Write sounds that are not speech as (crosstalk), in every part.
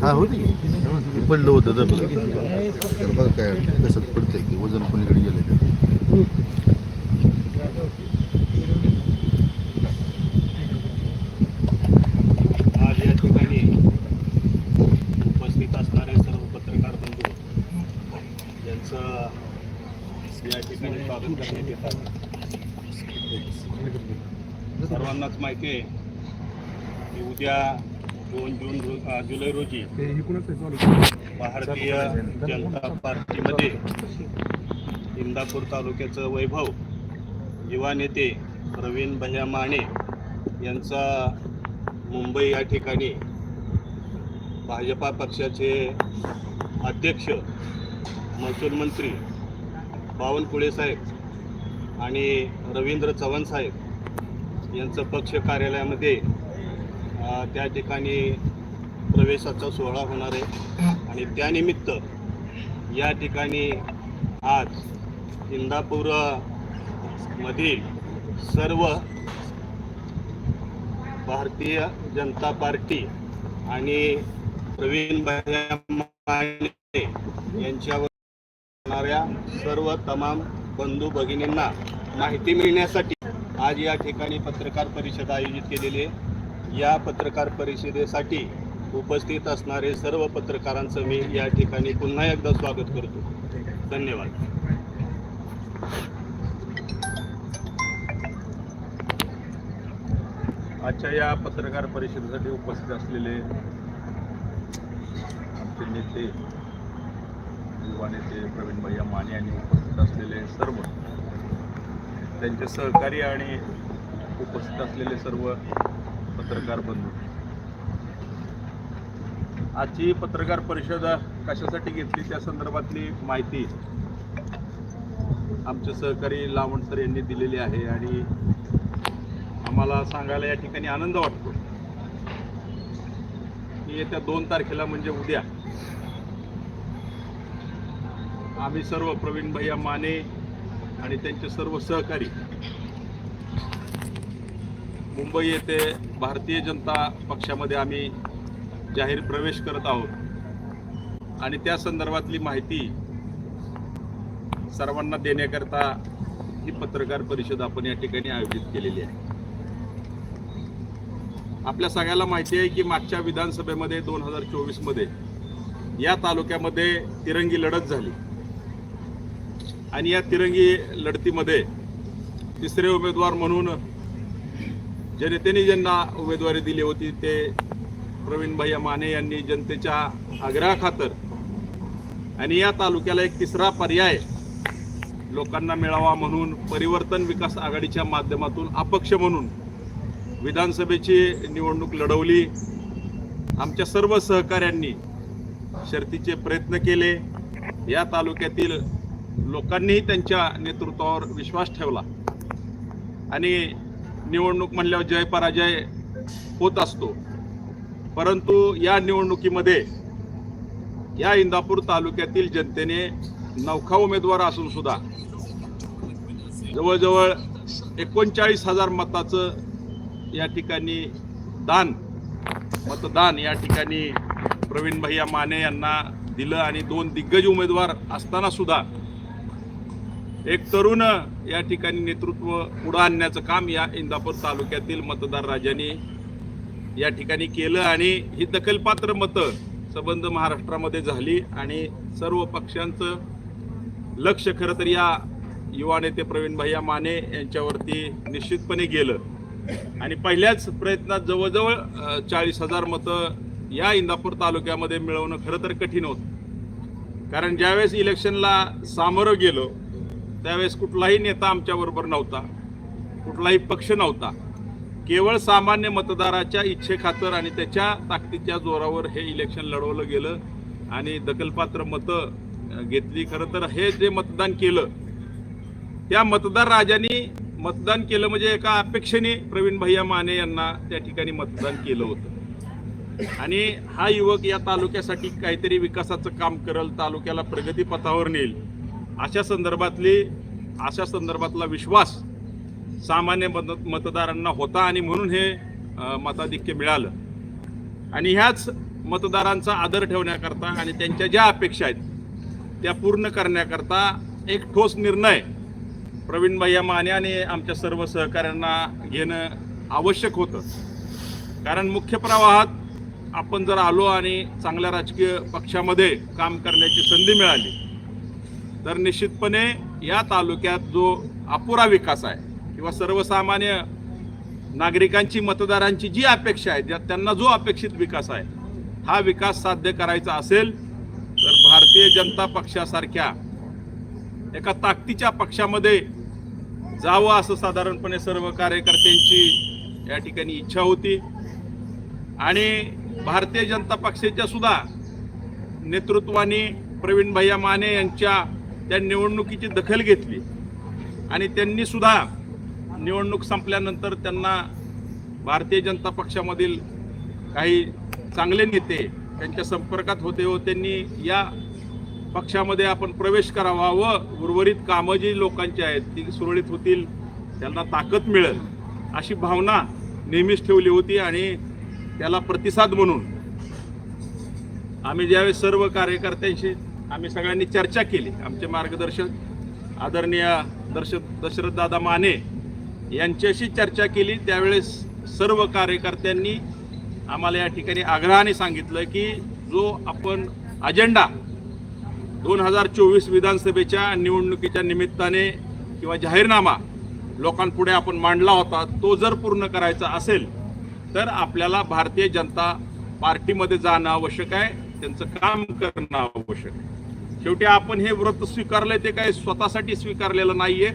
हा होती पडलं होतं तर बघा काय कसं पडतंय की वजन कोणीकडे गेलं ते. आज या ठिकाणी उपस्थित असणारे सर्व पत्रकार बंधू यांचं या ठिकाणी स्वागत करण्यात येत आहे सर्वांनाच माहिती आहे. की उद्या दोन जून जुलै रोजी भारतीय जनता पार्टीमध्ये इंदापूर तालुक्याचं वैभव युवा नेते प्रवीण भैया माने यांचा मुंबई या ठिकाणी भाजपा पक्षाचे अध्यक्ष महसूल मंत्री बावनकुळे साहेब आणि रवींद्र चव्हाण साहेब यांचं पक्ष कार्यालयामध्ये त्या ठिकाणी प्रवेशाचा सोहळा होणार आहे. आणि त्यानिमित्त या ठिकाणी आज इंदापूर मधील सर्व भारतीय जनता पार्टी आणि प्रवीण माने यांच्यावर होणाऱ्या सर्व तमाम बंधू भगिनींना माहिती मिळण्यासाठी आज या ठिकाणी पत्रकार परिषद आयोजित केलेली आहे. या पत्रकार परिषदेसाठी उपस्थित असणारे सर्व पत्रकारांचं मी या ठिकाणी पुन्हा एकदा स्वागत करतो. धन्यवाद. आजच्या या पत्रकार परिषदेसाठी उपस्थित असलेले आमचे नेते युवा नेते प्रवीण भैया माने यांनी उपस्थित असलेले सर्व त्यांचे सहकारी आणि उपस्थित असलेले सर्व पत्रकार बंधू. आजची पत्रकार परिषद कशासाठी घेतली? त्या संदर्भातली माहिती आमचे सहकारी लावण सर यांनी दिलेली आहे आणि आम्हाला सांगायला या ठिकाणी आनंद वाटतो. की येत्या दोन तारखेला म्हणजे उद्या. आम्ही सर्व प्रवीण भैया माने आणि त्यांचे सर्व सहकारी. मुंबई येथे भारतीय जनता पक्षामध्ये आम्ही जाहीर प्रवेश करत आहोत. आणि त्या संदर्भातली माहिती सर्वांना देण्याकरता ही पत्रकार परिषद आपण या ठिकाणी आयोजित केलेली आहे. आपल्या सगळ्याला माहिती आहे की मागच्या विधानसभेमध्ये दोन हजार चोवीसमध्ये या तालुक्यामध्ये तिरंगी लढत झाली. आणि या तिरंगी लढतीमध्ये तिसरे उमेदवार म्हणून जनतेने ज्यांना उमेदवारी दिली होती ते प्रवीण भैया माने यांनी जनतेच्या आग्रहाखातर आणि या तालुक्याला एक तिसरा पर्याय लोकांना मिळावा म्हणून परिवर्तन विकास आघाडीच्या माध्यमातून अपक्ष म्हणून विधानसभेची निवडणूक लढवली. आमच्या सर्व सहकाऱ्यांनी शर्तीचे प्रयत्न केले. या तालुक्यातील लोकांनीही त्यांच्या नेतृत्वावर विश्वास ठेवला. आणि निवडणूक म्हणल्यावर जय पराजय होत असतो. परंतु या निवडणुकीमध्ये या इंदापूर तालुक्यातील जनतेने नौखा उमेदवार असून सुद्धा जवळजवळ एकोणचाळीस हजार मताचं या ठिकाणी दान मतदान या ठिकाणी प्रवीण भैया माने यांना दिलं आणि दोन दिग्गज उमेदवार असताना सुद्धा एक तरुण या ठिकाणी नेतृत्व पुढं आणण्याचं काम या इंदापूर तालुक्यातील मतदार राजांनी या ठिकाणी केलं आणि ही दखलपात्र मतं संबंध महाराष्ट्रामध्ये झाली आणि सर्व पक्षांचं लक्ष खरं तर या युवा नेते प्रवीण भैया माने यांच्यावरती निश्चितपणे गेलं. आणि पहिल्याच प्रयत्नात जवळजवळ चाळीस हजार मतं या इंदापूर तालुक्यामध्ये मिळवणं खरं तर कठीण होतं. कारण ज्यावेळेस इलेक्शनला सामोरं गेलो त्यावेळेस कुठलाही नेता आमच्याबरोबर नव्हता. कुठलाही पक्ष नव्हता. केवळ सामान्य मतदाराच्या इच्छेखातर आणि त्याच्या ताकदीच्या जोरावर हे इलेक्शन लढवलं गेलं आणि दखलपात्र मतं घेतली. खरं तर हे जे मतदान केलं त्या मतदार राजांनी मतदान केलं म्हणजे एका अपेक्षेने प्रवीण भैया माने यांना त्या ठिकाणी मतदान केलं होतं. आणि हा युवक या तालुक्यासाठी काहीतरी विकासाचं काम करल तालुक्याला प्रगतीपथावर नेईल. अशा संदर्भातली अशा संदर्भातला विश्वास सामान्य मत मतदारांना होता आणि म्हणून हे मताधिक्य मिळालं. आणि ह्याच मतदारांचा आदर ठेवण्याकरता आणि त्यांच्या ज्या अपेक्षा आहेत त्या पूर्ण करण्याकरता एक ठोस निर्णय प्रवीण भैया माने आमच्या सर्व सहकाऱ्यांना घेणं आवश्यक होतं. कारण मुख्य प्रवाहात आपण जर आलो आणि चांगल्या राजकीय पक्षामध्ये काम करण्याची संधी मिळाली तर निश्चितपणे या तालुक्यात जो अपुरा विकास आहे किंवा सर्वसामान्य नागरिकांची मतदारांची जी अपेक्षा आहे त्यांना जो अपेक्षित विकास आहे हा विकास साध्य करायचा असेल तर भारतीय जनता पक्षासारख्या एका ताकदीच्या पक्षामध्ये जावं असं साधारणपणे सर्व कार्यकर्त्यांची या ठिकाणी इच्छा होती. आणि भारतीय जनता पक्षाच्या सुद्धा नेतृत्वाने प्रवीण भैया माने यांच्या त्या निवडणुकीची दखल घेतली. आणि त्यांनी सुद्धा निवडणूक संपल्यानंतर त्यांना भारतीय जनता पक्षामधील काही चांगले नेते त्यांच्या संपर्कात होते व त्यांनी या पक्षामध्ये आपण प्रवेश करावा व उर्वरित कामं जी लोकांची आहेत ती सुरळीत होतील त्यांना ताकद मिळेल अशी भावना नेहमीच ठेवली होती आणि त्याला प्रतिसाद म्हणून आम्ही ज्यावेळेस सर्व कार्यकर्त्यांशी आम्ही सगळ्यांनी चर्चा केली. आमचे मार्गदर्शक आदरणीय दर्श दशरथदादा माने यांच्याशी चर्चा केली. त्यावेळेस सर्व कार्यकर्त्यांनी आम्हाला या ठिकाणी आग्रहाने सांगितलं की जो आपण अजेंडा दोन हजार चोवीस विधानसभेच्या निवडणुकीच्या निमित्ताने किंवा जाहीरनामा लोकांपुढे आपण मांडला होता तो जर पूर्ण करायचा असेल तर आपल्याला भारतीय जनता पार्टीमध्ये जाणं आवश्यक आहे. त्यांचं काम करणं आवश्यक आहे. शेवटी आपण हे व्रत स्वीकारलंय ते काही स्वतःसाठी स्वीकारलेलं नाहीये.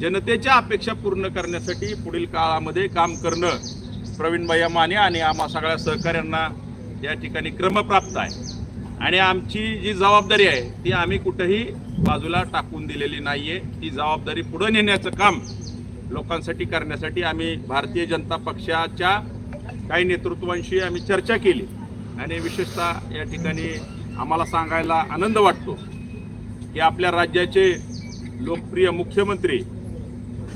जनतेच्या अपेक्षा पूर्ण करण्यासाठी पुढील काळामध्ये काम करणं प्रवीण भैया माने आणि आम्हा सगळ्या सहकाऱ्यांना या ठिकाणी क्रमप्राप्त आहे. आणि आमची जी जबाबदारी आहे ती आम्ही कुठेही बाजूला टाकून दिलेली नाहीये. ती जबाबदारी पुढे नेण्याचं काम लोकांसाठी करण्यासाठी आम्ही भारतीय जनता पक्षाच्या काही नेतृत्वांशी आम्ही चर्चा केली. आणि विशेषतः या ठिकाणी आम्हाला सांगायला आनंद वाटतो की आपल्या राज्याचे लोकप्रिय मुख्यमंत्री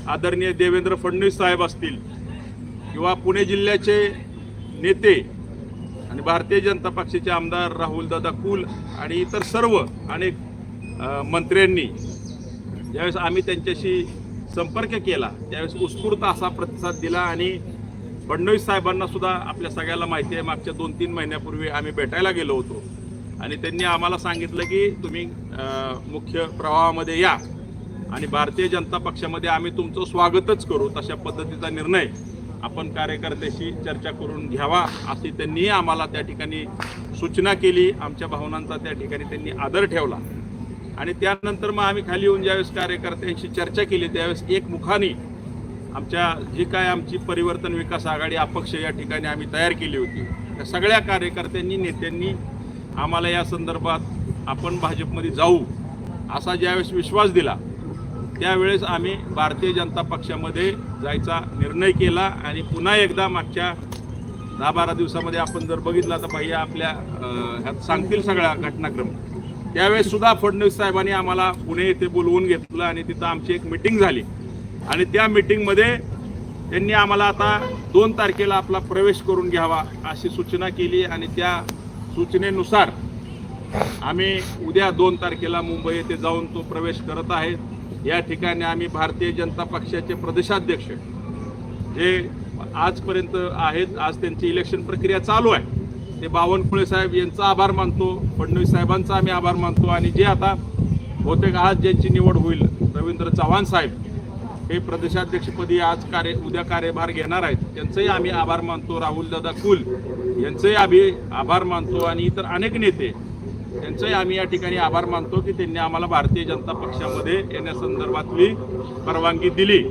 आदरणीय देवेंद्र फडणवीस साहेब असतील किंवा पुणे जिल्ह्याचे नेते आणि भारतीय जनता पक्षाचे आमदार राहुलदादा कुल आणि इतर सर्व अनेक मंत्र्यांनी ज्यावेळेस आम्ही त्यांच्याशी संपर्क केला त्यावेळेस उत्स्फूर्त असा प्रतिसाद दिला आणि फडणवीस साहेबांना सुद्धा आपल्या सगळ्याला माहिती आहे मागच्या दोन तीन महिन्यापूर्वी आम्ही भेटायला गेलो होतो. आणि त्यांनी आम्हाला सांगितलं की तुम्ही मुख्य प्रवाहामध्ये या आणि भारतीय जनता पक्षामध्ये आम्ही तुमचं स्वागतच करू तशा पद्धतीचा निर्णय आपण कार्यकर्त्याशी चर्चा करून घ्यावा अशी त्यांनी आम्हाला त्या ठिकाणी सूचना केली आमच्या भावनांचा त्या ठिकाणी त्यांनी आदर ठेवला. आणि त्यानंतर मग आम्ही खाली येऊन ज्यावेळेस कार्यकर्त्यांशी चर्चा केली त्यावेळेस एक मुखाने आमच्या जी काय आमची परिवर्तन विकास आघाडी अपक्ष या ठिकाणी आम्ही तयार केली होती. त्या सगळ्या कार्यकर्त्यांनी नेत्यांनी आम्हाला या संदर्भात आपण भाजपमध्ये जाऊ असा ज्यावेळेस विश्वास दिला त्यावेळेस आम्ही भारतीय जनता पक्षामध्ये जायचा निर्णय केला आणि पुन्हा एकदा मागच्या दहा बारा दिवसामध्ये आपण जर बघितलं तर पाहिजे आपल्या ह्यात सांगतील सगळा घटनाक्रम. त्यावेळेस सुद्धा फडणवीस साहेबांनी आम्हाला पुणे येथे बोलवून घेतलं आणि तिथं आमची एक मिटिंग झाली. आणि त्या मिटिंगमध्ये त्यांनी आम्हाला आता दोन तारखेला आपला प्रवेश करून घ्यावा अशी सूचना केली आणि त्या सूचनेनुसार आम्ही उद्या दोन तारखेला मुंबई येथे जाऊन तो प्रवेश करत आहे. या ठिकाणी आम्ही भारतीय जनता पक्षाचे प्रदेशाध्यक्ष जे आजपर्यंत आहेत आज त्यांची इलेक्शन प्रक्रिया चालू आहे. ते बावनकुळे साहेब यांचा आभार मानतो फडणवीस साहेबांचा आम्ही आभार मानतो आणि जे आता बहुतेक आज ज्यांची निवड होईल रवींद्र चव्हाण साहेब हे प्रदेशाध्यक्षपदी आज कार्य उद्या कार्यभार घेणार आहेत. त्यांचंही आम्ही आभार मानतो. राहुलदादा कुल यांचंही आम्ही आभार मानतो आणि इतर अनेक नेते त्यांचंही आम्ही या ठिकाणी आभार मानतो की त्यांनी आम्हाला भारतीय जनता पक्षामध्ये येण्यासंदर्भातली परवानगी दिली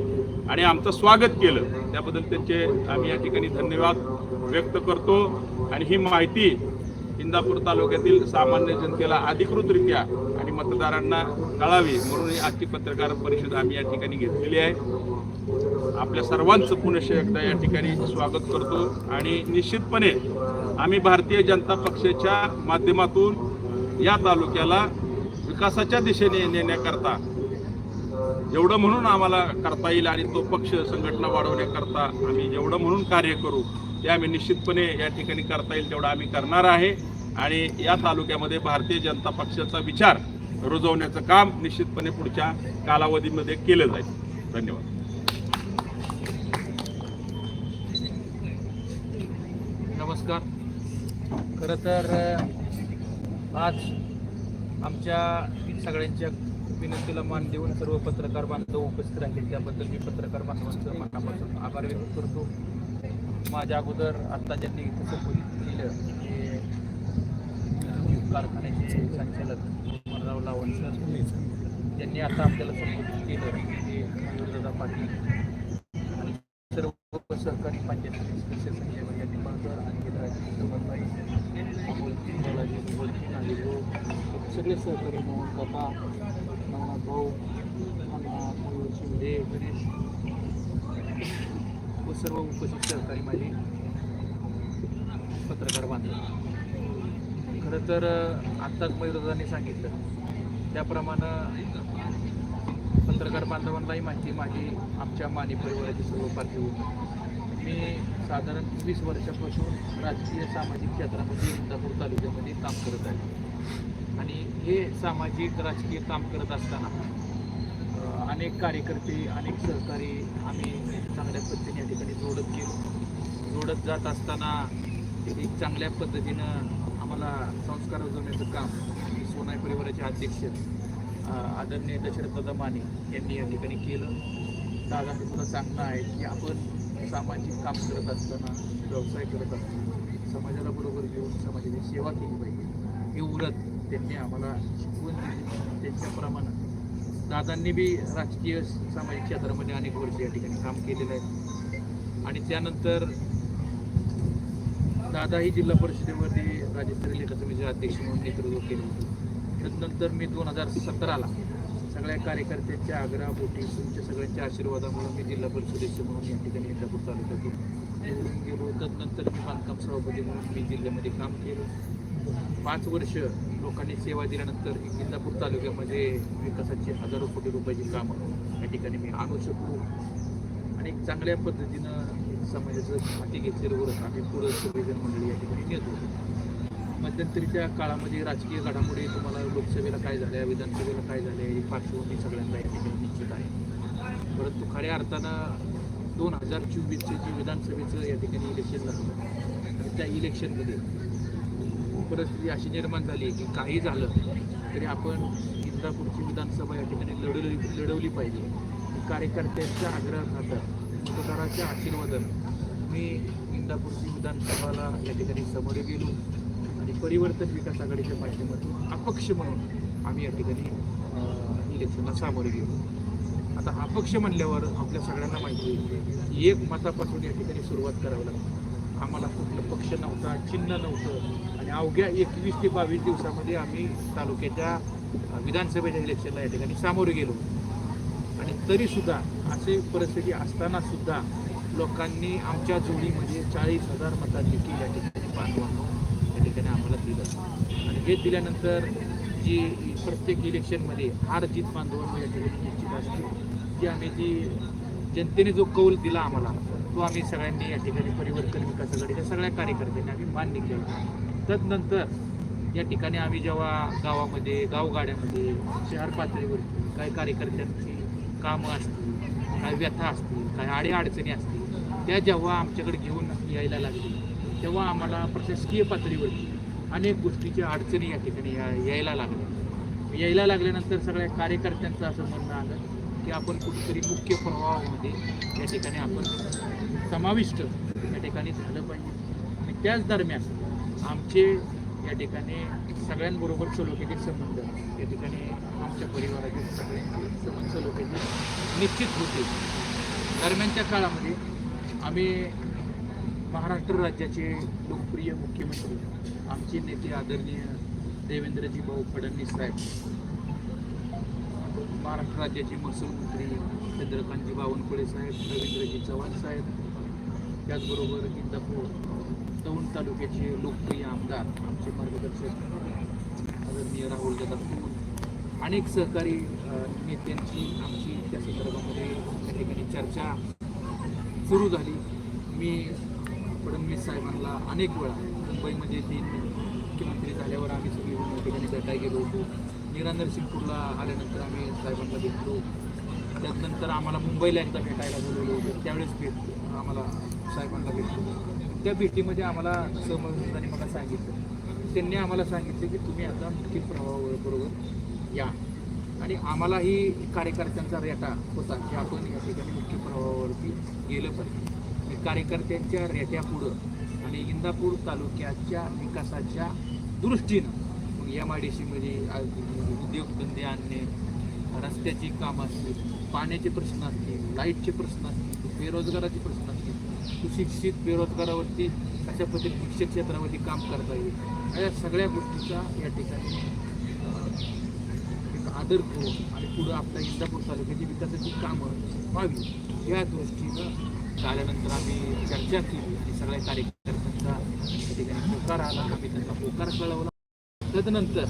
आणि आमचं स्वागत केलं. त्याबद्दल त्यांचे आम्ही या ठिकाणी धन्यवाद व्यक्त करतो. आणि ही माहिती इंदापूर तालुक्यातील सामान्य जनतेला अधिकृतरित्या मतदारांना कळावी म्हणून आजची पत्रकार परिषद आम्ही या ठिकाणी घेतलेली आहे. आपल्या सर्वांचं पुनश एकदा या ठिकाणी स्वागत करतो आणि निश्चितपणे आम्ही भारतीय जनता पक्षाच्या माध्यमातून या तालुक्याला विकासाच्या दिशेने नेण्याकरता जेवढं म्हणून आम्हाला करता येईल आणि तो पक्ष संघटना वाढवण्याकरता आम्ही जेवढं म्हणून कार्य करू ते आम्ही निश्चितपणे या ठिकाणी करता येईल तेवढं आम्ही करणार आहे. आणि या तालुक्यामध्ये भारतीय जनता पक्षाचा विचार रुजवण्याचं काम निश्चितपणे पुढच्या कालावधीमध्ये केलं जाईल. धन्यवाद. नमस्कार. खरं तर आज आमच्या सगळ्यांच्या विनंतीला मान देऊन सर्व पत्रकार बांधव उपस्थित राहिले. त्याबद्दल मी पत्रकार बांधवांचं मनापासून आभार व्यक्त करतो. माझ्या अगोदर आत्ता ज्यांनी इथं संबोधित केलं ते कारखान्याचे संचालक लावला वंशराज सर यांनी आता आपल्याला संबोधित केलं ते मयूरदादा पाटील आणि सर्व सहकारी पंचायत सदस्य संजय भैया निंबाळकर आणि राजे सुभाषबाई बोलती बालाजी बोलती नागेशभाऊ सगळे सहकारी मोहन काका नवनाथ भाऊ अण्णा मयूर शिंदे गणेश व सर्व उपस्थित सहकारी माझे पत्रकार बांधव. खरं तर आत्ताच मयूरदादांनी सांगितलं. त्याप्रमाणे पत्रकार बांधवांनाही माहिती माझी आमच्या माने परिवाराची सर्व पार्श्वभूमी मी साधारण वीस वर्षापासून राजकीय सामाजिक क्षेत्रामध्ये इंदापूर तालुक्यामध्ये काम करत आहे. आणि हे सामाजिक राजकीय काम करत असताना अनेक कार्यकर्ते अनेक सहकारी आम्ही चांगल्या पद्धतीने या ठिकाणी जोडत गेलो. जोडत जात असताना एक चांगल्या पद्धतीनं आम्हाला संस्कार रुजवण्याचं काम सोनाई परिवाराचे अध्यक्ष आदरणीय दशरथदादा माने यांनी या ठिकाणी केलं. दादा सुद्धा सांगणं आहे की आपण सामाजिक काम करत असताना व्यवसाय करत असताना समाजाला बरोबर घेऊन समाजाची सेवा केली पाहिजे. हे उरत त्यांनी आम्हाला शिकवून दिली. त्यांच्याप्रमाणे दादांनी बी राजकीय सामाजिक क्षेत्रामध्ये अनेक वर्ष या ठिकाणी काम केलेलं आहे. आणि त्यानंतर दादाही जिल्हा परिषदेमध्ये राज्यस्तरीय लेखा समितीचे अध्यक्ष म्हणून नेतृत्व केलं होतं. त्यानंतर मी दोन हजार सतराला सगळ्या कार्यकर्त्यांच्या आग्रहापोटी तुमच्या सगळ्यांच्या आशीर्वादामुळे मी जिल्हा परिषदेचे म्हणून या ठिकाणी इंदापूर तालुक्यातून निवडून गेलो. तदनंतर मी बांधकाम सभापती म्हणून मी जिल्ह्यामध्ये काम केलं. पाच वर्ष लोकांनी सेवा दिल्यानंतर इंदापूर तालुक्यामध्ये विकासाची हजारो कोटी रुपयाची कामं या ठिकाणी मी आणू शकलो. आणि चांगल्या पद्धतीनं समाजाचं हाती घेतलेलं आम्ही पुढं सगळेजण मंडळी या ठिकाणी नेतो. मध्यंतरीच्या काळामध्ये राजकीय घडामोडी तुम्हाला लोकसभेला काय झाल्या विधानसभेला काय झाल्या ही पार्श्वभूमी सगळ्यांना या ठिकाणी निश्चित आहे. परंतु खऱ्या अर्थानं दोन हजार चोवीसचे जे विधानसभेचं या ठिकाणी इलेक्शन झालं त्या इलेक्शनमध्ये परिस्थिती अशी निर्माण झाली की काही झालं तरी आपण इंदापूरची विधानसभा या ठिकाणी लढवली लढवली पाहिजे. कार्यकर्त्यांच्या आग्रहाखातर मतदाराच्या आशीर्वादानं मी इंदापूरची विधानसभाला या ठिकाणी समोर गेलो. आणि परिवर्तन विकास आघाडीच्या माध्यमातून अपक्ष म्हणून आम्ही या ठिकाणी इलेक्शनला सामोरे गेलो. आता अपक्ष म्हणल्यावर आपल्या सगळ्यांना माहिती आहे की एक मतापासून या ठिकाणी सुरुवात करावी लागते. आम्हाला कुठलं पक्ष नव्हता चिन्ह नव्हतं आणि अवघ्या एकवीस ते बावीस दिवसामध्ये आम्ही तालुक्याच्या विधानसभेच्या इलेक्शनला या ठिकाणी सामोरे गेलो. आणि तरीसुद्धा असे परिस्थिती असतानासुद्धा लोकांनी आमच्या जोडीमध्ये चाळीस हजार मतांची या ठिकाणी बांधवांनो या ठिकाणी आम्हाला दिलं. आणि हे दिल्यानंतर जी प्रत्येक इलेक्शनमध्ये हार जीत बांधवांनो या ठिकाणी निश्चित असते. जी आम्ही जी जनतेने जो कौल दिला आम्हाला तो आम्ही सगळ्यांनी या ठिकाणी परिवर्तन विकास आघाडीच्या सगळ्या कार्यकर्त्यांनी आम्ही मान्य केलं. तदनंतर या ठिकाणी आम्ही जेव्हा गावामध्ये गावगाड्यामध्ये शहर पातळीवरती काही कार्यकर्त्यांची कामं असतील काही व्यथा असतील काही अडीअडचणी असतील त्या जेव्हा आमच्याकडे घेऊन यायला लागली तेव्हा आम्हाला प्रशासकीय पातळीवरती अनेक गोष्टीच्या अडचणी या ठिकाणी या यायला लागल्या. यायला लागल्यानंतर सगळ्या कार्यकर्त्यांचं असं म्हणणं आलं की आपण कुठेतरी मुख्य प्रवाहामध्ये या ठिकाणी आपण समाविष्ट या ठिकाणी झालं पाहिजे. आणि त्याच दरम्यान आमचे या ठिकाणी सगळ्यांबरोबर सलोख्याचे संबंध या ठिकाणी आमच्या परिवाराचे सगळ्यांचे संबंध सलोख्याचे निश्चित होते. दरम्यानच्या काळामध्ये आम्ही महाराष्ट्र राज्याचे लोकप्रिय मुख्यमंत्री आमचे नेते आदरणीय देवेंद्रजी भाऊ फडणवीस साहेब महाराष्ट्र राज्याचे महसूल मंत्री चंद्रकांतजी बावनकुळे साहेब रवींद्रजी चव्हाण साहेब त्याचबरोबर इंदापूर दौंड तालुक्याचे लोकप्रिय आमदार आमचे मार्गदर्शक आदरणीय राहुल दादा अनेक सहकारी नेत्यांची आमची त्या संदर्भामध्ये त्या ठिकाणी चर्चा सुरू झाली. मी फडणवीस साहेबांना अनेक वेळा मुंबईमध्ये ते मुख्यमंत्री झाल्यावर आम्ही सगळी मोठ्या ठिकाणी भेटायला गेलो होतो. नीरा नरसिंगपूरला आल्यानंतर आम्ही साहेबांना भेटलो. त्यानंतर आम्हाला मुंबईला एकदा भेटायला बोलवलं होतं. त्यावेळेस भेट आम्हाला साहेबांना भेटलो. त्या भेटीमध्ये आम्हाला सहमतांनी मला सांगितलं. त्यांनी आम्हाला सांगितले की तुम्ही आता मुख्य प्रभावाबरोबर या. आणि आम्हालाही कार्यकर्त्यांचा रेटा होता की आपण या ठिकाणी मुख्य प्रवाहावरती गेलं पाहिजे. कार्यकर्त्यांच्या रेट्यापुढं आणि इंदापूर तालुक्याच्या विकासाच्या दृष्टीनं मग एम आय डी सीमध्ये उद्योगधंदे आणणे रस्त्याची कामं असतील पाण्याचे प्रश्न असतील लाईटचे प्रश्न असतील बेरोजगाराचे प्रश्न असतील सुशिक्षित बेरोजगारावरती अशा पद्धतीने शिक्षण क्षेत्रावरती काम करता येईल या सगळ्या गोष्टीचा या ठिकाणी एक आदर करून आणि पुढं आपल्या इंदापूर तालुक्याची विकासाची कामं व्हावी या दृष्टीनं आल्यानंतर आम्ही चर्चा केली. आणि सगळ्या कार्यकर्त्यांचा त्या ठिकाणी होकार आला. आम्ही त्यांचा होकार कळवला. तदनंतर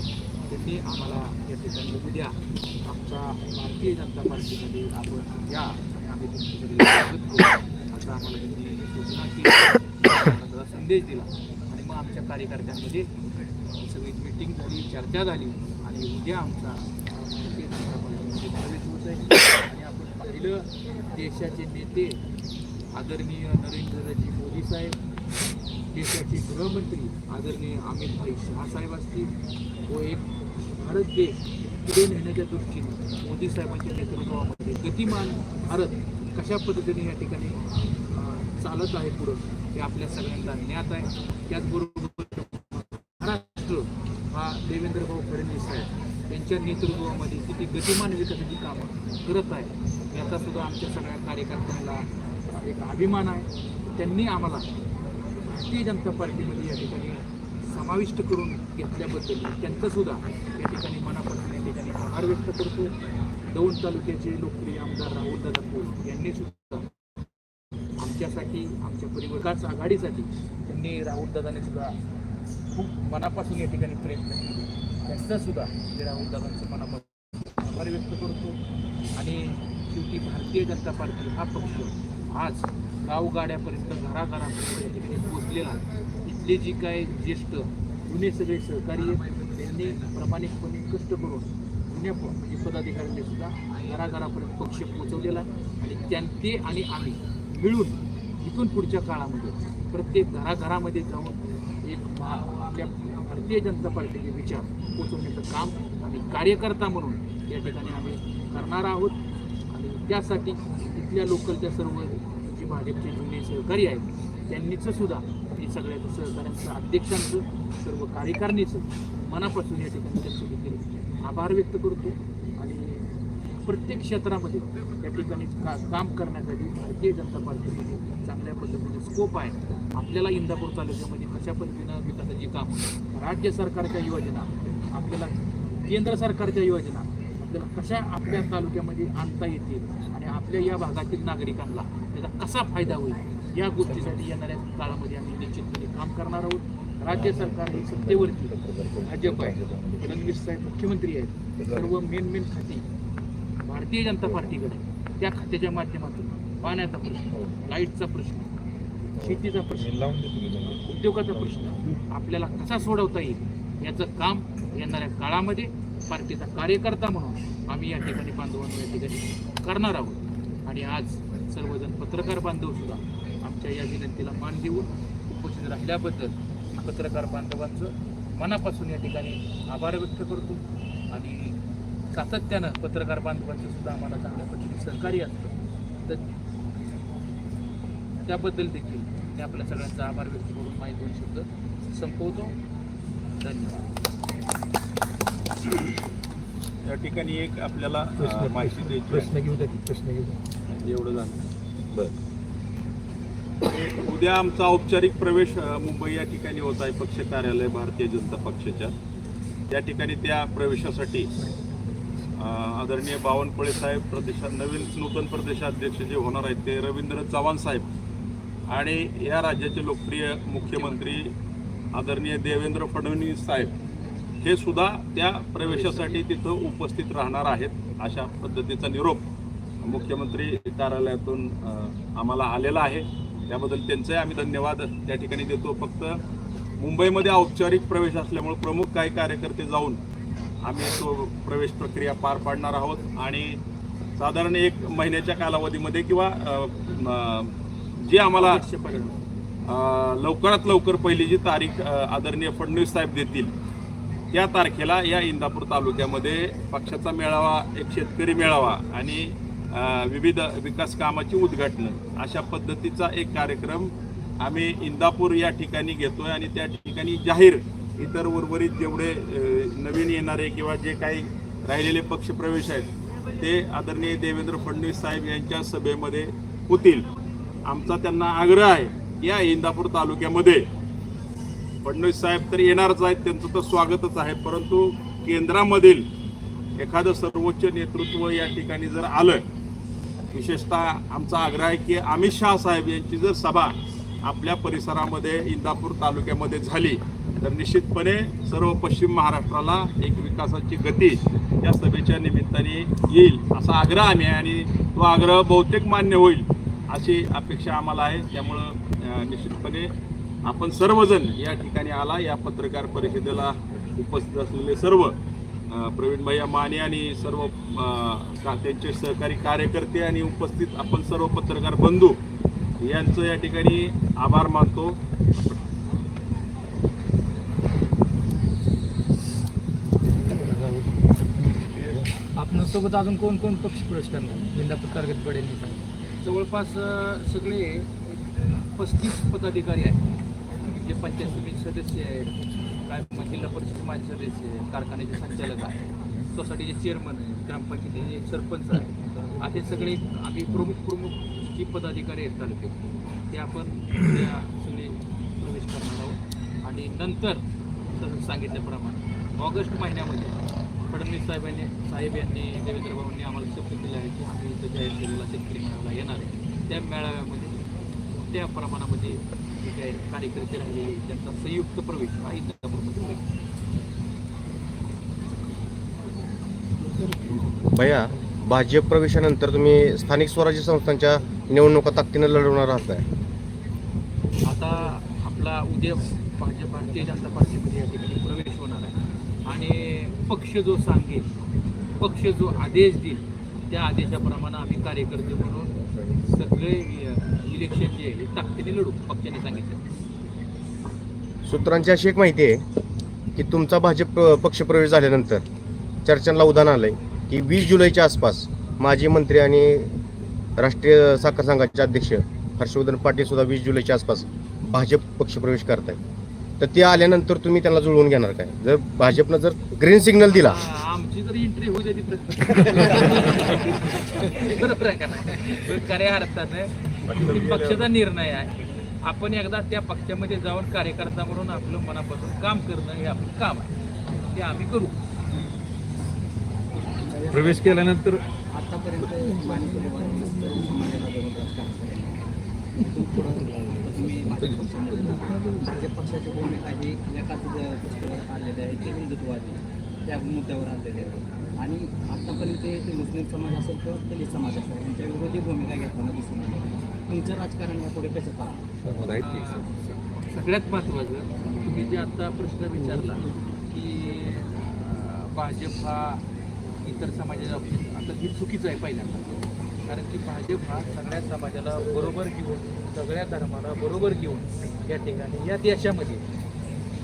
त्यांनी आम्हाला या ठिकाणी उद्या आमचा भारतीय जनता पार्टीमध्ये आपण या आणि आम्ही तुमच्याकडे स्वागत करू. असं आम्हाला त्यांनी सूचना केली. आम्हाला संदेश दिला. आणि मग आमच्या कार्यकर्त्यांमध्ये सगळी मिटिंग झाली चर्चा झाली. आणि उद्या आमचा भारतीय जनता पार्टीमध्ये प्रवेश होत आहे. आणि आपण पाहिलं देशाचे नेते आदरणीय नरेंद्रजी मोदी साहेब देशाचे गृहमंत्री आदरणीय अमित भाई शहासाहेब असतील व एक भारत देश पुढे नेण्याच्या दृष्टीने मोदी साहेबांच्या नेतृत्वामध्ये गतिमान भारत कशा पद्धतीने या ठिकाणी चालत आहे पुढं हे आपल्या सगळ्यांना ज्ञात आहे. त्याचबरोबर महाराष्ट्र हा देवेंद्र भाऊ फडणवीस साहेब यांच्या नेतृत्वामध्ये किती गतिमान विकासाची कामं करत आहे याचा सुद्धा आमच्या सगळ्या कार्यकर्त्यांना एक अभिमान आहे. त्यांनी आम्हाला भारतीय जनता पार्टीमध्ये या ठिकाणी समाविष्ट करून घेतल्याबद्दल त्यांचंसुद्धा या ठिकाणी मनापासून या ठिकाणी आभार व्यक्त करतो. दौंड तालुक्याचे लोकप्रिय आमदार राहुल दादा यांनीसुद्धा यांनी सुद्धा आमच्यासाठी आमच्या परिवर्गाच आघाडीसाठी त्यांनी राहुल दादाने सुद्धा खूप मनापासून या ठिकाणी प्रयत्न केले. त्यांचासुद्धा मी राहुल दादांचं मनापासून आभार व्यक्त करतो. आणि शेवटी भारतीय जनता पार्टी हा पक्ष आज गावगाड्यापर्यंत घराघरापर्यंत या ठिकाणी पोचलेला आहे. इथले जी काय ज्येष्ठ जुने सगळे सहकारी त्यांनी प्रामाणिकपणे कष्ट करून जुन्या म्हणजे पदाधिकाऱ्यांनी सुद्धा घराघरापर्यंत पक्ष पोचवलेला आहे आणि त्यांचे आणि आम्ही मिळून इथून पुढच्या काळामध्ये प्रत्येक घराघरामध्ये जाऊन एक भा- आपल्या भारतीय जनता पार्टीचे विचार पोचवण्याचं काम आम्ही कार्यकर्ता म्हणून या ठिकाणी आम्ही करणार आहोत आणि त्यासाठी इथल्या लोकलच्या सर्व भाजपचे जुने सहकारी आहेत त्यांनीचं सुद्धा मी सगळ्याचं सहकाऱ्यांचं अध्यक्षांचं सर्व कार्यकारणीचं मनापासून या ठिकाणी लक्ष देखील आभार व्यक्त करतो आणि प्रत्येक क्षेत्रामध्ये या ठिकाणी का काम करण्यासाठी भारतीय जनता पार्टीमध्ये चांगल्या पद्धतीने स्कोप आहे. आपल्याला इंदापूर तालुक्यामध्ये कशा पद्धतीनं विकासाची कामं राज्य सरकारच्या योजना आपल्याला केंद्र सरकारच्या योजना आपल्याला कशा आपल्या तालुक्यामध्ये आणता येतील आणि आपल्या या भागातील नागरिकांना त्याचा कसा फायदा होईल या गोष्टीसाठी येणाऱ्या काळामध्ये आम्ही निश्चितपणे काम करणार आहोत. राज्य सरकार हे सत्तेवरती भाजप आहे. फडणवीस साहेब मुख्यमंत्री आहेत. सर्व मेन मेन खाती भारतीय जनता पार्टीकडे त्या खात्याच्या माध्यमातून पाण्याचा प्रश्न लाईटचा प्रश्न शेतीचा प्रश्न उद्योगाचा प्रश्न आपल्याला कसा सोडवता येईल याचं काम येणाऱ्या काळामध्ये पार्टीचा कार्यकर्ता म्हणून आम्ही या ठिकाणी बांधवांना या ठिकाणी करणार आहोत. आणि आज सर्वजण पत्रकार बांधवसुद्धा आमच्या या विनंतीला मान देऊन उपस्थित राहिल्याबद्दल पत्रकार बांधवांचं मनापासून या ठिकाणी आभार व्यक्त करतो. आणि सातत्यानं पत्रकार बांधवांचं सुद्धा आम्हाला चांगल्या पद्धतीने सहकार्य असतं. तर त्याबद्दल देखील मी आपल्या सगळ्यांचा आभार व्यक्त करून माहिती दोन शब्द संपवतो. धन्यवाद. या ठिकाणी एक आपल्याला अ, माहिती द्यायची आहे. प्रश्न घेऊ द्या की प्रश्न घेऊ. द्या एवढं झालं. बरं. हे उद्या आमचा औपचारिक प्रवेश अ, मुंबई या ठिकाणी होत आहे पक्ष कार्यालय भारतीय जनता पक्षाच्या. त्या ठिकाणी त्या प्रवेशासाठी अं, आदरणीय बावनकुळे साहेब प्रदेशात नवीन नूतन प्रदेशाध्यक्ष जे होणार आहेत ते रवींद्र चव्हाण साहेब आणि या राज्याचे लोकप्रिय मुख्यमंत्री आदरणीय देवेंद्र फडणवीस साहेब. हे सुद्धा त्या प्रवेशासाठी तिथं उपस्थित राहणार आहेत अशा पद्धतीचा निरोप मुख्यमंत्री कार्यालयातून आम्हाला आलेला आहे. त्याबद्दल त्यांचंही आम्ही धन्यवाद त्या ठिकाणी देतो. फक्त मुंबईमध्ये औपचारिक प्रवेश असल्यामुळे प्रमुख काही कार्यकर्ते जाऊन आम्ही तो प्रवेश प्रक्रिया पार पाडणार आहोत. आणि साधारण एक महिन्याच्या कालावधीमध्ये किंवा जे आम्हाला लवकरात लवकर पहिली जी तारीख आदरणीय फडणवीस साहेब देतील त्या तारखेला या इंदापूर तालुक्यामध्ये पक्षाचा मेळावा एक शेतकरी मेळावा आणि विविध विकास कामाची उद्घाटनं अशा पद्धतीचा एक कार्यक्रम आम्ही इंदापूर या ठिकाणी घेतोय आणि त्या ठिकाणी जाहीर इतर उर्वरित जेवढे नवीन येणारे किंवा जे काही राहिलेले पक्षप्रवेश आहेत ते आदरणीय देवेंद्र फडणवीस साहेब यांच्या सभेमध्ये होतील. आमचा त्यांना आग्रह आहे या इंदापूर तालुक्यामध्ये फडणवीस साहेब तर येणारच आहेत त्यांचं तर स्वागतच आहे. परंतु केंद्रामधील एखादं सर्वोच्च नेतृत्व या ठिकाणी जर आलं विशेषतः आमचा आग्रह आहे की अमित शहा साहेब यांची जर सभा आपल्या परिसरामध्ये इंदापूर तालुक्यामध्ये झाली तर निश्चितपणे सर्व पश्चिम महाराष्ट्राला एक विकासाची गती या सभेच्या निमित्ताने येईल असा आग्रह आम्ही आहे आणि तो आग्रह बहुतेक मान्य होईल अशी अपेक्षा आम्हाला आहे. त्यामुळं निश्चितपणे आपण सर्वजण या ठिकाणी आला या पत्रकार परिषदेला उपस्थित असलेले सर्व प्रवीण भैया माने आणि सर्व त्यांचे सहकारी कार्यकर्ते आणि उपस्थित आपण सर्व पत्रकार बंधू यांचं या ठिकाणी आभार मानतो. आपण सोबत अजून कोण कोण पक्ष इंदापूर तालुक्यात पडेल जवळपास सगळे पस्तीस पदाधिकारी आहेत. जे पंचायत समिती सदस्य आहेत काय मग जिल्हा परिषद माजी सदस्य आहेत कारखान्याचे संचालक आहेत सोसायटीचे चेअरमन आहेत ग्रामपंचायतीचे सरपंच आहेत असे सगळे आम्ही प्रमुख प्रमुख जी पदाधिकारी आहेत तालुक्यात ते आपण त्या प्रवेश करणार आहोत. आणि नंतर तसं सांगितल्याप्रमाणे ऑगस्ट महिन्यामध्ये फडणवीस साहेबांनी साहेब यांनी देवेंद्र भाऊंनी आम्हाला शब्द दिला आहे की आम्ही इथं जाहीर केलेला शेतकरी मेळावा येणार आहे. त्या मेळाव्यामध्ये त्या प्रमाणामध्ये जे काही कार्यकर्ते राहिले त्यांचा संयुक्त प्रवेश हा इंदापूरमध्ये होईल भैया भाजप प्रवेशानंतर तुम्ही स्थानिक स्वराज्य संस्थांच्या निवडणुका ताकदीनं लढवणार आहात काय? आता आपला उद्या भाजप भारतीय जनता पार्टीमध्ये या ठिकाणी प्रवेश होणार आहे. आणि पक्ष जो सांगेल पक्ष जो आदेश देईल त्या आदेशाप्रमाणे आम्ही कार्यकर्ते म्हणून सगळे इलेक्शन जे आहे हे ताकदीने लढू पक्षाने सांगितलं. सूत्रांची अशी एक माहिती आहे की तुमचा भाजप प्र- पक्षप्रवेश झाल्यानंतर चर्चांना उदाहरण आलंय की वीस जुलैच्या आसपास माजी मंत्री आणि राष्ट्रीय साखर संघाचे अध्यक्ष हर्षवर्धन पाटील सुद्धा वीस जुलैच्या आसपास भाजप पक्षप्रवेश करताय तर ते आल्यानंतर तुम्ही त्यांना जुळवून घेणार काय? जर भाजपनं जर ग्रीन सिग्नल दिला. आमची जर एंट्री होऊ द्या (laughs) पक्षाचा निर्णय आहे. आपण एकदा त्या पक्षामध्ये जाऊन कार्यकर्ता म्हणून आपलं मनापासून काम करणं हे आपलं काम आहे. ते आम्ही करू. प्रवेश केल्यानंतर आतापर्यंत माणिक भाजप पक्षाची भूमिका ही एकाच पुस्तकावर आलेली आहे. ते हिंदुत्ववादी त्या मुद्द्यावर आहे आणि आतापर्यंत ते मुस्लिम समाज असेल किंवा दलित समाज असेल यांच्या विरोधी भूमिका घेताना दिसून आली तुमचं राजकारण यापुढे कसं पाहता सगळ्यात महत्त्वाचं तुम्ही जे आता प्रश्न विचारला की भाजप हा इतर समाजाच्या बाबतीत आता ही चुकीचं आहे पहिल्यांदा. कारण की भाजप हा सगळ्या समाजाला बरोबर घेऊन सगळ्या धर्माला बरोबर घेऊन या ठिकाणी या देशामध्ये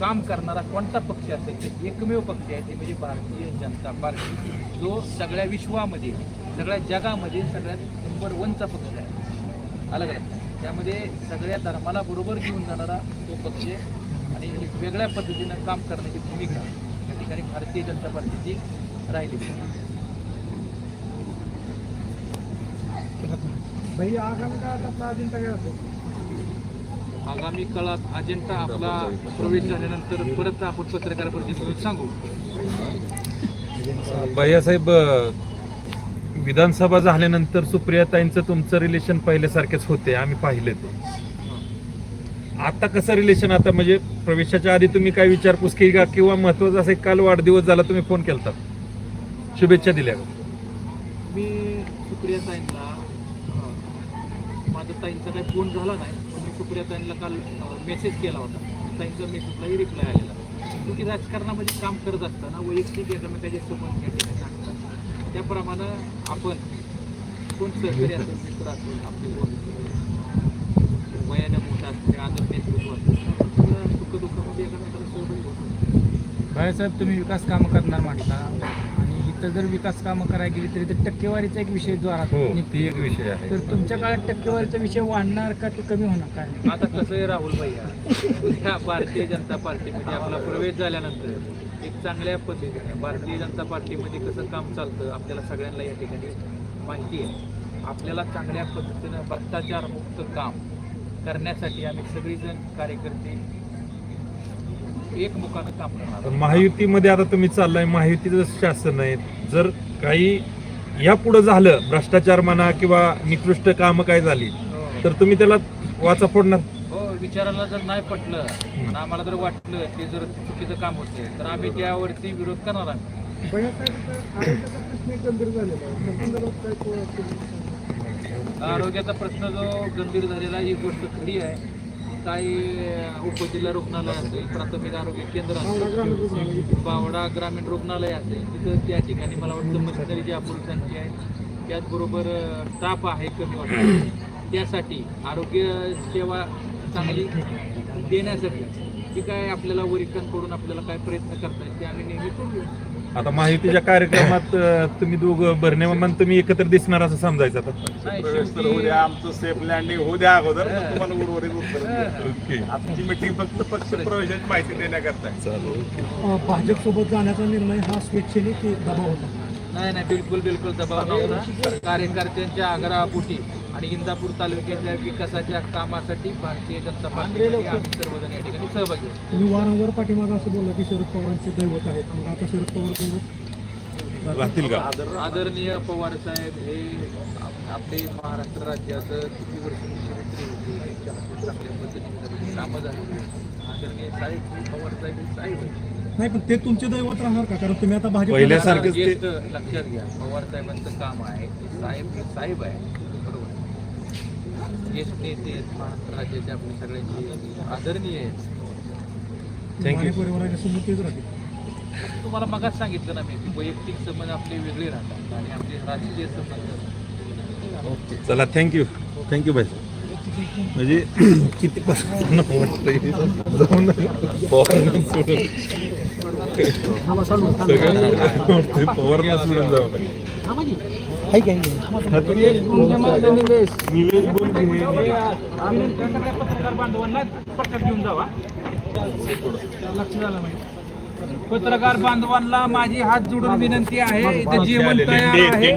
काम करणारा कोणता पक्ष असेल ते एकमेव पक्ष आहे ते म्हणजे भारतीय जनता पार्टी. जो सगळ्या विश्वामध्ये सगळ्या जगामध्ये सगळ्यात नंबर वनचा पक्ष आहे. अलग आहे त्यामध्ये सगळ्या धर्माला बरोबर घेऊन जाणारा तो पक्ष आहे आणि एक वेगळ्या पद्धतीनं काम करण्याची भूमिका या ठिकाणी भारतीय जनता पार्टीची राहिली. आगामी काळात अजेंडा आपला प्रवेश झाल्यानंतर परत आपण पत्रकार परिषदेत सांगू. भैयासाहेब विधानसभा झाल्यानंतर सुप्रियाताईंचं तुमचं रिलेशन पहिल्यासारखेच होते आम्ही पाहिले ते. आता कसं रिलेशन आता म्हणजे प्रवेशाच्या आधी तुम्ही काय विचारपूस केली का? किंवा महत्वाचं असं एक काल वाढदिवस झाला तुम्ही फोन केलता? शुभेच्छा दिल्या. का मी सुप्रिया ताईंना माझा ताईंचा काही फोन झाला नाही पण मी सुप्रिया ताईंना काल मेसेज केला होता. ताईंचा मेसेजलाही रिप्लाय आलेला. तुम्ही राजकारणामध्ये काम करत असताना वैयक्तिक एकमेकाचे संबंध त्याप्रमाणे आपण कोणतं सहकारी असेल मित्र असेल आपले वयाने मोठा असते आदर नेतृत्व असेल सुखदुःखामध्ये एकमेकाला सहभागी होतो. बाळासाहेब तुम्ही विकास कामं करणार म्हटला. इथं जर विकास कामं करायला गेली तरी तर टक्केवारीचा एक विषय जो हो आहे ती एक विषय आहे. तर तुमच्या काळात टक्केवारीचा विषय वाढणार का की कमी होणार काय? आता कसं आहे राहुल भैया उद्या भारतीय जनता पार्टीमध्ये आपला प्रवेश झाल्यानंतर एक चांगल्या पद्धतीने भारतीय जनता पार्टीमध्ये कसं काम चालतं आपल्याला सगळ्यांना या ठिकाणी माहिती आहे. आपल्याला चांगल्या पद्धतीनं भ्रष्टाचार मुक्त काम करण्यासाठी आम्ही सगळीजण कार्यकर्ते एकमुखानं काम करणार पण आहोत. महायुतीमध्ये आता तुम्ही चाललाय महायुतीचं शासन आहे जर काही या पुढे झालं भ्रष्टाचार म्हणा किंवा निकृष्ट कामं काय झाली हो. तर तुम्ही त्याला वाचा फोडणार. हो विचाराला जर नाही पटलं आणि आम्हाला जर वाटलं ते जर चुकीचं काम होतं तर आम्ही त्यावरती विरोध करणार आम्ही आरोग्याचा प्रश्न जो गंभीर झालेला ही गोष्ट खरी आहे. काही उपजिल्हा रुग्णालय असेल प्राथमिक आरोग्य केंद्र असेल बावडा ग्रामीण रुग्णालय असेल तिथं त्या ठिकाणी मला वाटतं मशिनरी जी संख्या आहे त्याचबरोबर स्टाफ आहे कमी वाटतं त्यासाठी आरोग्य सेवा चांगली देण्यासाठी जी काय आपल्याला वरिष्ठांकडून आपल्याला काय प्रयत्न करता येईल ते आम्ही नेहमी करू आता महायुतीच्या कार्यक्रमात अं, तुम्ही दोघं भरणे आणि तुम्ही एकत्र दिसणार असं समजायचं आता. प्रवेश तर होऊ द्या आमचं सेफ लँडिंग होऊ द्या अगोदर मग तुम्हाला उर्वरित उत्तर. ओके. आजची मीटिंग फक्त पक्ष प्रवेशाची माहिती देण्याकरता आहे. भाजपसोबत जाण्याचा निर्णय हा स्वेच्छेने की दबाव होता? नाही नाही बिलकुल बिलकुल दबाव नव्हता. कार्यकर्त्यांच्या आग्रहापोटी आणि इंदापूर तालुक्याच्या विकासाच्या कामासाठी भारतीय जनता आम्ही सर्वजण या ठिकाणी सहभागी. तुम्ही वारंवार पाठीमागं असं बोलला की शरद पवारांचे दैवत आहेत. मग आता शरद पवार दैवत राहतील का? आदरणीय पवार साहेब हे आप- आपले महाराष्ट्र राज्याचं किती वर्ष मुख्यमंत्री होते त्यांच्या चांगल्या पद्धतीने कामं झाली. आदरणीय साहेब पवार साहेब हे साहेब. नाही पण ते तुमचे दैवत राहणार का? कारण तुम्ही आता भाजप पहिल्यासारखं- लक्षात घ्या पवार साहेबांचं काम आहे साहेब हे साहेब आहे. ज्येष्ठ नेते आहेत महाराष्ट्र राज्याचे आपले सगळ्यांचे आदरणीय आहेत. Thank you. परिवाराच्या समोर तेच राहतील. तुम्हाला मगाच सांगितलं ना मी की वैयक्तिक संबंध आपले वेगळे राहतात आणि आपले राजकीय संबंध. चला थँक्यू थँक्यू भाई म्हणजे (clears throat) किती पसंत जाऊन पवारांना सोडून जावं निलेश आम्ही की हे- पत्रकार बांधवांना पटकन घेऊन जावा. लक्ष झालं म्हणजे पत्रकार बांधवांना माझी हात जोडून विनंती आहे. इथे जेवण तयार आहे.